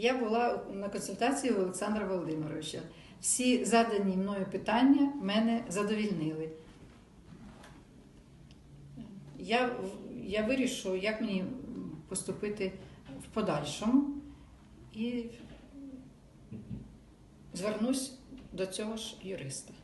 Я була на консультації у Олександра Володимировича. Всі задані мною питання мене задовільнили. Я, я вирішу, як мені поступити в подальшому і звернусь до цього ж юриста.